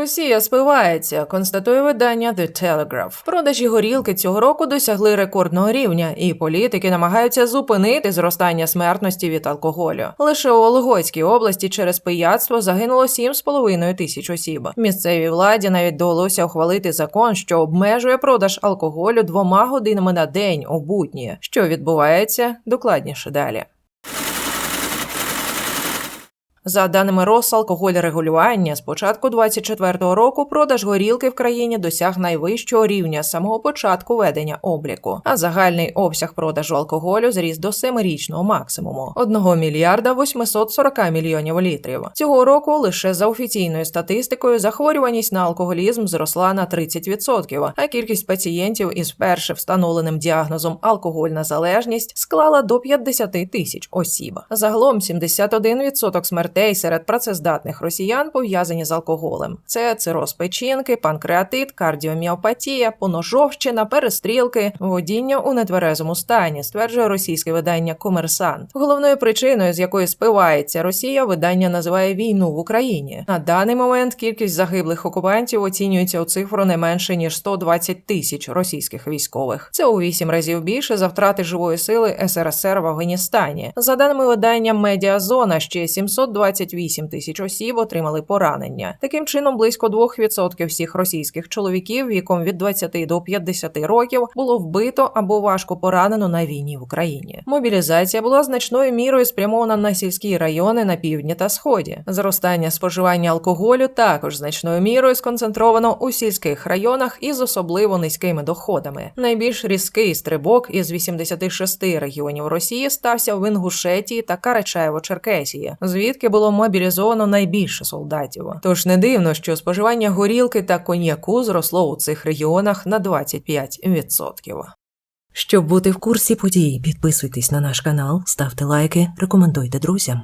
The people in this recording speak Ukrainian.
Росія спивається, констатує видання The Telegraph. Продажі горілки цього року досягли рекордного рівня, і політики намагаються зупинити зростання смертності від алкоголю. Лише у Олгойській області через пияцтво загинуло 7,5 тисяч осіб. Місцевій владі навіть довелося ухвалити закон, що обмежує продаж алкоголю двома годинами на день у будні. Що відбувається докладніше далі. За даними Росалкогольрегулювання, з початку 24-го року продаж горілки в країні досяг найвищого рівня з самого початку ведення обліку, а загальний обсяг продажу алкоголю зріс до семирічного максимуму 1 мільярда 840 мільйонів літрів. Цього року лише за офіційною статистикою захворюваність на алкоголізм зросла на 30%, а кількість пацієнтів із вперше встановленим діагнозом алкогольна залежність склала до 50 тисяч осіб. Загалом 71% смертей серед працездатних росіян пов'язані з алкоголем. Це цироз печінки, панкреатит, кардіоміопатія, поножовщина, перестрілки, водіння у нетверезому стані, стверджує російське видання Комерсант. Головною причиною, з якої спивається Росія, видання називає війну в Україні. На даний момент кількість загиблих окупантів оцінюється у цифру не менше ніж 120 тисяч російських військових. Це у вісім разів більше за втрати живої сили СРСР в Афганістані. За даними видання Медіазона, ще 728 тисяч осіб отримали поранення. Таким чином, близько 2% всіх російських чоловіків віком від 20 до 50 років було вбито або важко поранено на війні в Україні. Мобілізація була значною мірою спрямована на сільські райони на півдні та сході. Зростання споживання алкоголю також значною мірою сконцентровано у сільських районах із особливо низькими доходами. Найбільш різкий стрибок із 86 регіонів Росії стався в Інгушетії та Карачаєво-Черкесії, звідки було мобілізовано найбільше солдатів. Тож не дивно, що споживання горілки та коньяку зросло у цих регіонах на 25%. Щоб бути в курсі подій, підписуйтесь на наш канал, ставте лайки, рекомендуйте друзям.